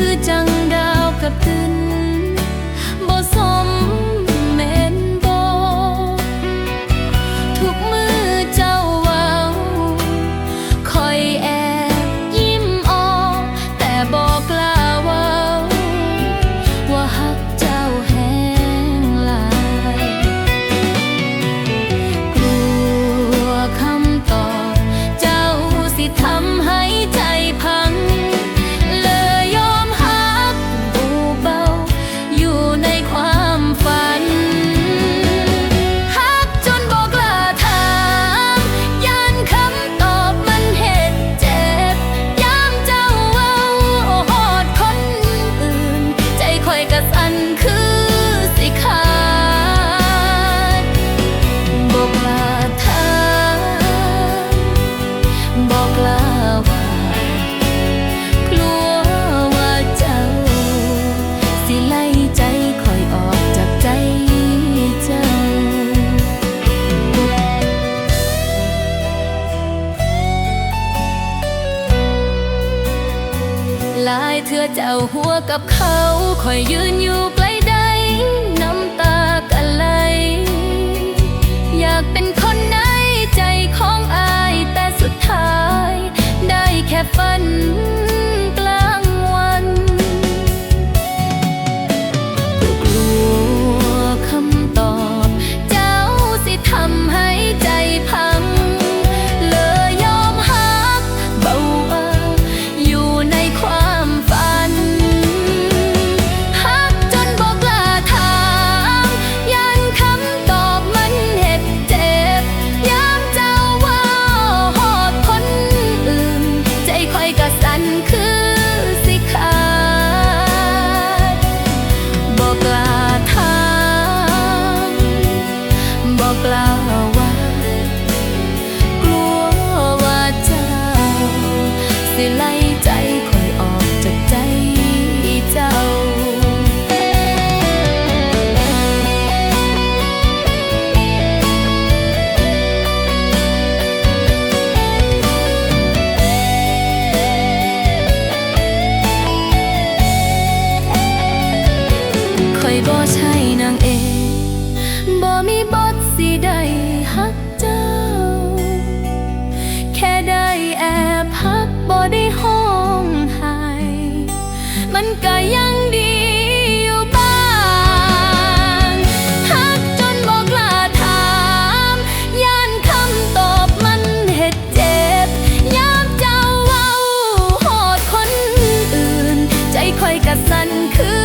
คือจังดาวกับตึนบ่สมเม่นบ่ทุกมือเจ้าเว้าคอยแอบยิ้มออกแต่บอกกล่าเว้าว่าฮักเจ้าแห้งหลายกลัวคำตอบเจ้าสิทำให้ ลายเธอเจ้าหัวกับเขาคอยยืนอยู่ใกล้ใดน้ำตากะไหลอยากเป็นคนในใจของอายแต่สุดท้าย ได้แค่ฝัน อยบ่ใช่นางเอกบ่มีบทสิได้ฮักเจ้า แค่ได้แอบฮักบ่ได้ห้องหายมันก็ยังดีอยู่บ้างฮักจนบ่กล้าามยานคำตอบมันเฮ็ดเจ็บยามเจ้าเว้าโหดคนอื่น ใจคอยกะสันคือ